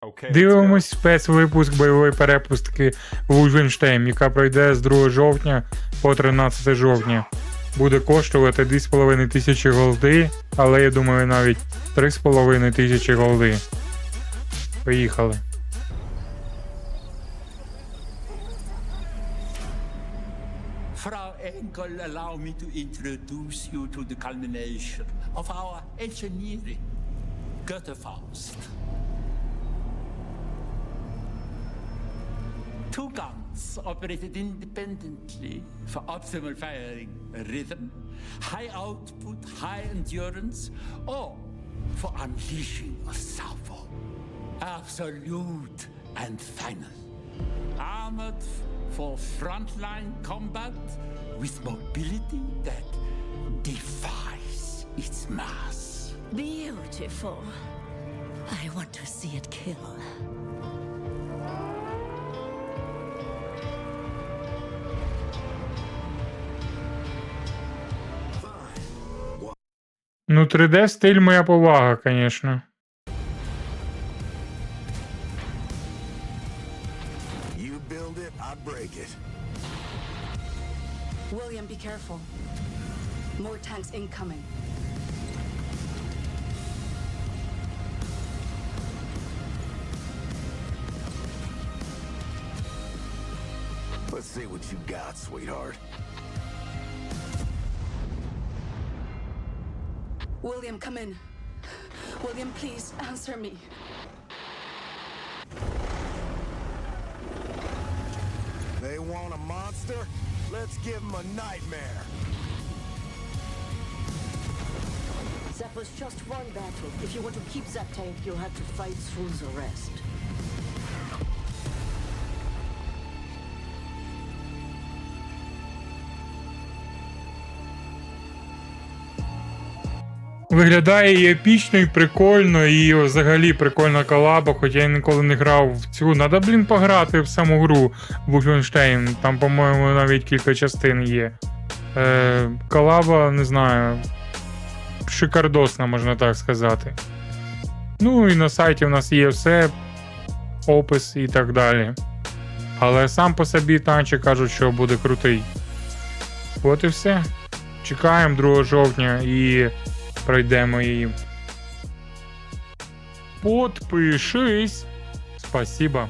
Okay, Дивимось спецвипуск бойової перепустки Вульфенштейн, яка пройде з 2 жовтня по 13 жовтня. Буде коштувати 2,5 тисячі голди, але я думаю навіть 3,5 тисячі голди. Поїхали. Frau Enkel, allow me to introduce you to the culmination of our engineering, Goethefaust. Two guns operated independently for optimal firing rhythm, high output, high endurance, or for unleashing a salvo. Absolute and final armored for frontline combat with mobility that defies its mass. Beautiful. I want to see it kill. Ну, 3D стиль моя повага, звісно. William, be careful. More tanks incoming. Let's see what you got, sweetheart. William, come in. William, please answer me. They want a monster? Let's give them a nightmare. That was just one battle. If you want to keep that tank, you'll have to fight through the Виглядає і епічно, і прикольно, і взагалі прикольна колаба, хоча я ніколи не грав в цю. Надо, блін, пограти в саму гру Wolfenstein. Там, по-моєму, навіть кілька частин є. Е, колаба, не знаю. Шикардосна, можна так сказати. Ну і на сайті в нас є все, опис і так далі. Але сам по собі танчик кажуть, що буде крутий. От і все. Чекаємо 2 жовтня і пройдемо її. Подпишись. Спасибо.